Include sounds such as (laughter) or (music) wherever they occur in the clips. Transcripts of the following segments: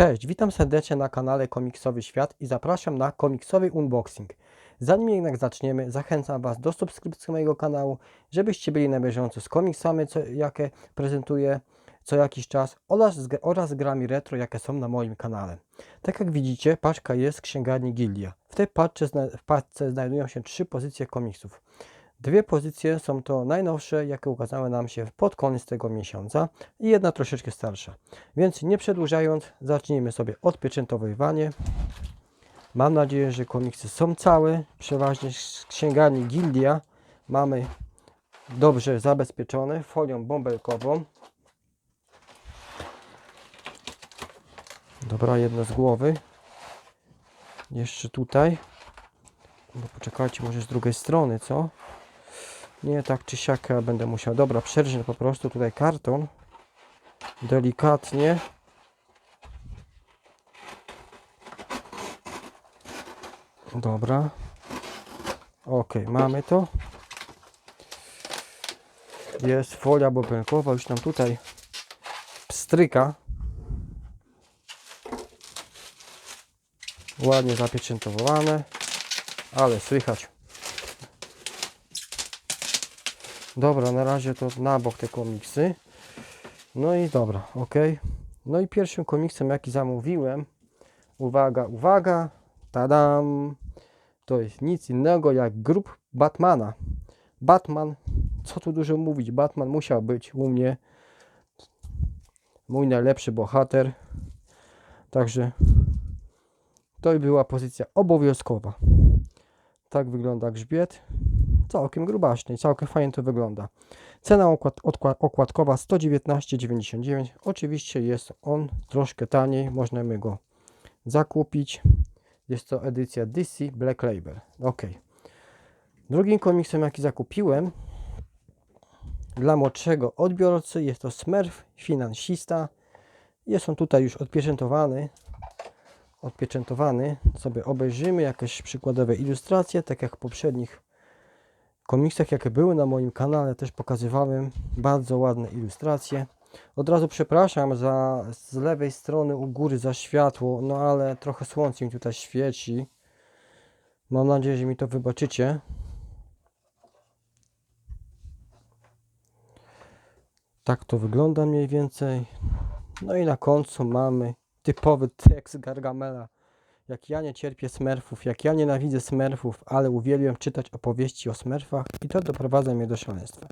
Cześć, witam serdecznie na kanale Komiksowy Świat i zapraszam na komiksowy unboxing. Zanim jednak zaczniemy, zachęcam Was do subskrypcji mojego kanału, żebyście byli na bieżąco z komiksami, co, jakie prezentuję co jakiś czas oraz, z- oraz grami retro, jakie są na moim kanale. Tak jak widzicie, paczka jest z księgarni Gildia. W tej paczce, w paczce znajdują się trzy pozycje komiksów. Dwie pozycje są to najnowsze, jakie ukazały nam się pod koniec tego miesiąca i jedna troszeczkę starsza. Więc nie przedłużając, zacznijmy sobie odpieczętowywanie. Mam nadzieję, że komiksy są całe, przeważnie z księgarni Gildia. Mamy dobrze zabezpieczone folią bąbelkową. Dobra, jedno z głowy. Jeszcze tutaj. No poczekajcie, może z drugiej strony, co? Nie, tak czy siak będę musiał. Dobra, przerżnę po prostu tutaj karton. Delikatnie. Dobra. Ok, mamy to. Jest folia bobelkowa, już nam tutaj pstryka. Ładnie zapieczętowane, ale słychać. Dobra, na razie to na bok te komiksy. No i dobra, ok. No i pierwszym komiksem, jaki zamówiłem, uwaga, uwaga, tadam, to jest nic innego jak grup Batmana. Batman, co tu dużo mówić, Batman musiał być u mnie mój najlepszy bohater. Także to była pozycja obowiązkowa. Tak wygląda grzbiet. Całkiem grubaśny, całkiem fajnie to wygląda. Cena okład, odkła- okładkowa 119,99. Oczywiście jest on troszkę taniej, możemy go zakupić. Jest to edycja DC Black Label. Ok. Drugim komiksem, jaki zakupiłem dla młodszego odbiorcy, jest to Smurf Finansista. Jest on tutaj już odpieczętowany. Odpieczętowany. Sobie obejrzymy jakieś przykładowe ilustracje, tak jak w poprzednich komiksach, jakie były na moim kanale, też pokazywałem bardzo ładne ilustracje. Od razu przepraszam za z lewej strony u góry za światło, no ale trochę słońce mi tutaj świeci. Mam nadzieję, że mi to wybaczycie. Tak to wygląda mniej więcej. No i na końcu mamy typowy tekst Gargamela. Jak ja nie cierpię smurfów, jak ja nienawidzę smurfów, ale uwielbiam czytać opowieści o smurfach i to doprowadza mnie do szaleństwa.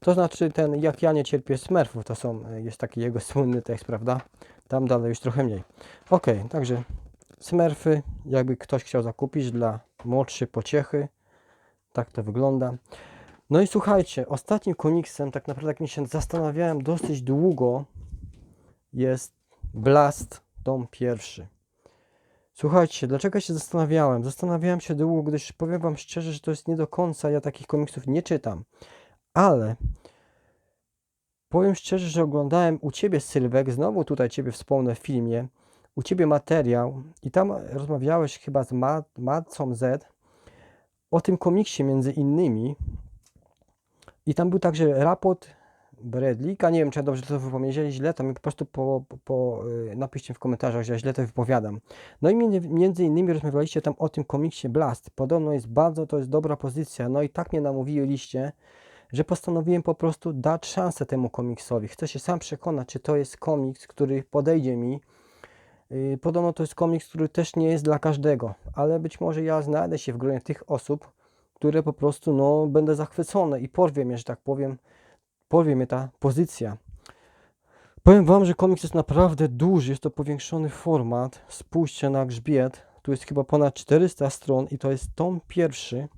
To znaczy ten jak ja nie cierpię smurfów, to są, e, jest taki jego słynny tekst, prawda? Tam dalej już trochę mniej. Ok, także smurfy, jakby ktoś chciał zakupić dla młodszej pociechy, tak to wygląda. No i słuchajcie, ostatnim komiksem, tak naprawdę jak mi się zastanawiałem dosyć długo, jest Blast, tom pierwszy. Słuchajcie, dlaczego się zastanawiałem? Zastanawiałem się długo, gdyż powiem Wam szczerze, że to jest nie do końca, ja takich komiksów nie czytam. Ale powiem szczerze, że oglądałem u Ciebie Sylwek, znowu tutaj Ciebie wspomnę w filmie, u Ciebie materiał i tam rozmawiałeś chyba z Ma- Marcą Z o tym komiksie między innymi i tam był także raport Bradleyka, nie wiem czy ja dobrze to wypowiedziałem, źle, to mi po prostu po, po, y, napiszcie w komentarzach, że ja źle to wypowiadam. No i między, między innymi rozmawialiście tam o tym komiksie Blast. Podobno jest bardzo, to jest dobra pozycja. No i tak mnie namówiliście, że postanowiłem po prostu dać szansę temu komiksowi. Chcę się sam przekonać, czy to jest komiks, który podejdzie mi. Yy, Podobno to jest komiks, który też nie jest dla każdego, ale być może ja znajdę się w gronie tych osób, które po prostu no, będę zachwycony i porwie mnie, że tak powiem, porwie mnie ta pozycja. Powiem Wam, że komiks jest naprawdę duży, jest to powiększony format. Spójrzcie na grzbiet, tu jest chyba ponad 400 stron i to jest tom pierwszy.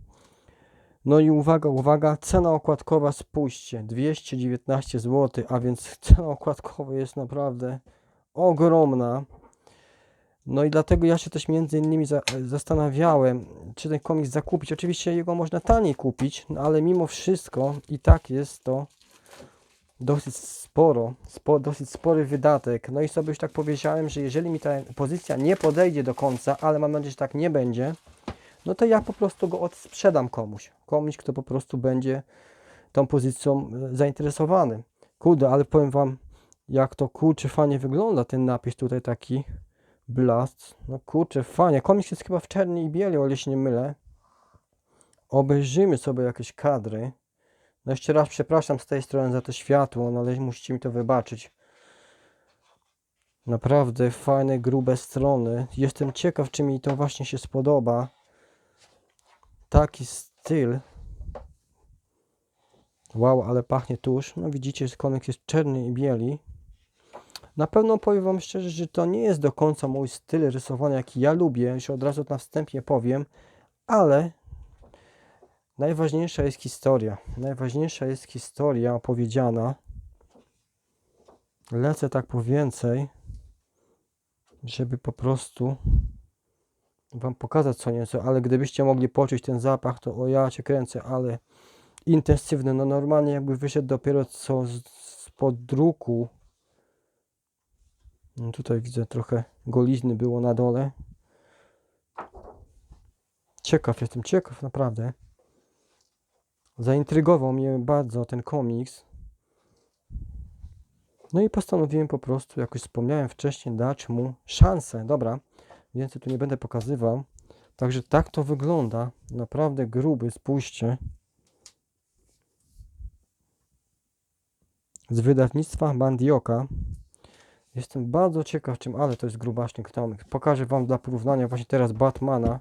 No i uwaga, uwaga, cena okładkowa, spójrzcie, 219 zł, a więc cena okładkowa jest naprawdę ogromna. No i dlatego ja się też między innymi za, zastanawiałem, czy ten komiks zakupić. Oczywiście jego można taniej kupić, no ale mimo wszystko i tak jest to dosyć sporo, spo, dosyć spory wydatek. No i sobie już tak powiedziałem, że jeżeli mi ta pozycja nie podejdzie do końca, ale mam nadzieję, że tak nie będzie, no to ja po prostu go odsprzedam komuś. Komuś, kto po prostu będzie tą pozycją e, zainteresowany. Kurde, ale powiem Wam, jak to kurczę fajnie wygląda ten napis tutaj taki. Blast. No kurczę, fajnie. Komiks jest chyba w czerni i bieli, o ile się nie mylę. Obejrzymy sobie jakieś kadry. No jeszcze raz przepraszam z tej strony za to światło, no ale musicie mi to wybaczyć. Naprawdę fajne, grube strony. Jestem ciekaw, czy mi to właśnie się spodoba. Taki styl. Wow, ale pachnie tuż. No widzicie, komiks jest czarny i bieli. Na pewno powiem Wam szczerze, że to nie jest do końca mój styl rysowania, jaki ja lubię, już od razu na wstępie powiem, ale najważniejsza jest historia. Najważniejsza jest historia opowiedziana. Lecę tak po więcej, żeby po prostu Wam pokazać co nieco, ale gdybyście mogli poczuć ten zapach, to o ja Cię kręcę, ale intensywny, no normalnie jakby wyszedł dopiero co z, spod druku. No tutaj widzę trochę golizny było na dole. Ciekaw jestem, ciekaw naprawdę. Zaintrygował mnie bardzo ten komiks. No i postanowiłem po prostu, jak już wspomniałem wcześniej, dać mu szansę. Dobra, więcej tu nie będę pokazywał. Także tak to wygląda. Naprawdę gruby, spójrzcie. Z wydawnictwa Bandioka. Jestem bardzo ciekaw czym, ale to jest grubaśny tomik. Pokażę Wam dla porównania właśnie teraz Batmana.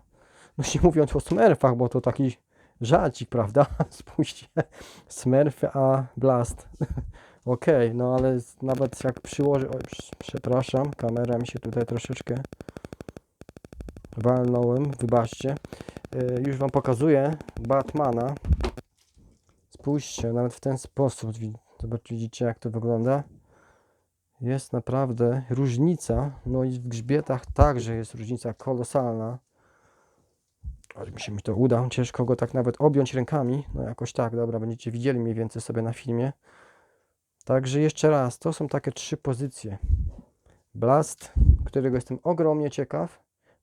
No (laughs) nie mówiąc o Smurfach, bo to taki żarcik, prawda? (laughs) Spójrzcie. Smurfy, a Blast. (laughs) Okej, no ale nawet jak przyłożę... Oj, prz- przepraszam, kamera mi się tutaj troszeczkę walnąłem, wybaczcie. Yy, już Wam pokazuję Batmana. Spójrzcie, nawet w ten sposób. wi- Zobacz, widzicie jak to wygląda. Jest naprawdę różnica. No i w grzbietach także jest różnica kolosalna. Ale mi się mi to uda. Ciężko go tak nawet objąć rękami. No jakoś tak, dobra, będziecie widzieli mniej więcej sobie na filmie. Także jeszcze raz, to są takie trzy pozycje. Blast, którego jestem ogromnie ciekaw.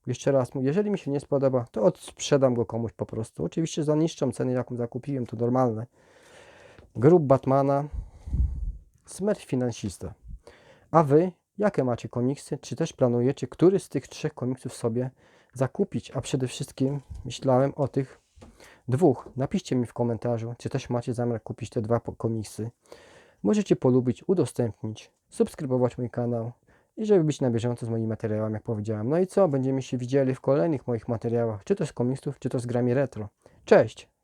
Jeszcze raz jeżeli mi się nie spodoba, to odsprzedam go komuś po prostu. Oczywiście za niższą cenę, jaką zakupiłem, to normalne. Grób Batmana, Smurf Finansista. A Wy, jakie macie komiksy? Czy też planujecie, który z tych trzech komiksów sobie zakupić? A przede wszystkim myślałem o tych dwóch. Napiszcie mi w komentarzu, czy też macie zamiar kupić te dwa komiksy. Możecie polubić, udostępnić, subskrybować mój kanał i żeby być na bieżąco z moimi materiałami, jak powiedziałem. No i co? Będziemy się widzieli w kolejnych moich materiałach, czy to z komiksów, czy to z grami retro. Cześć!